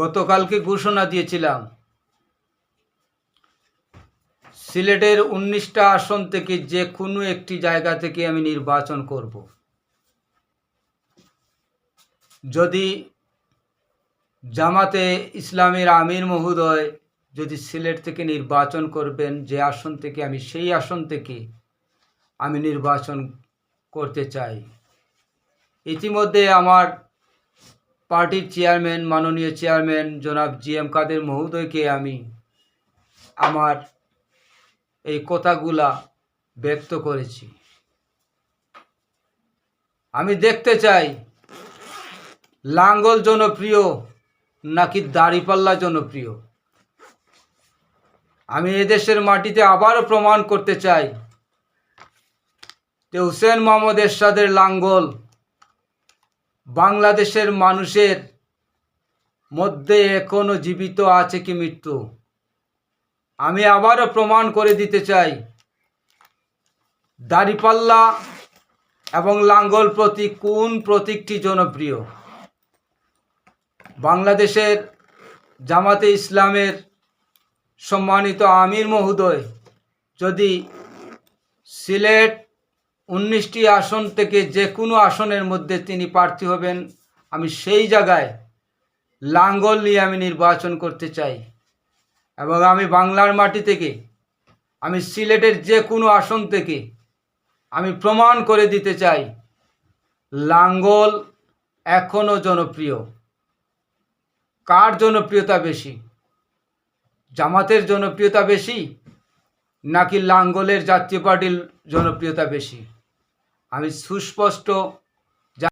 গতকালকে ঘোষণা দিয়েছিলাম, সিলেটের উনিশটা আসন থেকে যে কোনো একটি জায়গা থেকে আমি নির্বাচন করব। যদি জামাতে ইসলামের আমির মহোদয় যদি সিলেট থেকে নির্বাচন করবেন, যে আসন থেকে আমি সেই আসন থেকে আমি নির্বাচন করতে চাই। ইতিমধ্যে আমার পার্টির চেয়ারম্যান, মাননীয় চেয়ারম্যান জনাব জি এম কাদের মহোদয়কে আমি আমার এই কথাগুলা ব্যক্ত করেছি। আমি দেখতে চাই, লাঙ্গল জনপ্রিয় নাকি দাড়িপাল্লা জনপ্রিয়? আমি এদেশের মাটিতে আবারও প্রমাণ করতে চাই, যে হুসেন মোহাম্মদ এরশাদের লাঙ্গল বাংলাদেশের মানুষের মধ্যে এখনও জীবিত আছে কি মৃত্যু? আমি আবারও প্রমাণ করে দিতে চাই, দাড়িপাল্লা এবং লাঙ্গল প্রতীক কোন প্রতীকটি জনপ্রিয়? বাংলাদেশের জামাতে ইসলামের সম্মানিত আমির মহোদয় যদি সিলেট উনিশটি আসন থেকে যে কোনো আসনের মধ্যে তিনি প্রার্থী হবেন। আমি সেই জায়গায় লাঙ্গল নিয়ে আমি নির্বাচন করতে চাই। এবং আমি বাংলার মাটি থেকে, আমি সিলেটের যে কোনো আসন থেকে আমি প্রমাণ করে দিতে চাই, লাঙ্গল এখনও জনপ্রিয়। কার জনপ্রিয়তা বেশি? জামাতের জনপ্রিয়তা বেশি নাকি লাঙ্গলের জাতীয় পার্টির জনপ্রিয়তা বেশি? আমি সুস্পষ্ট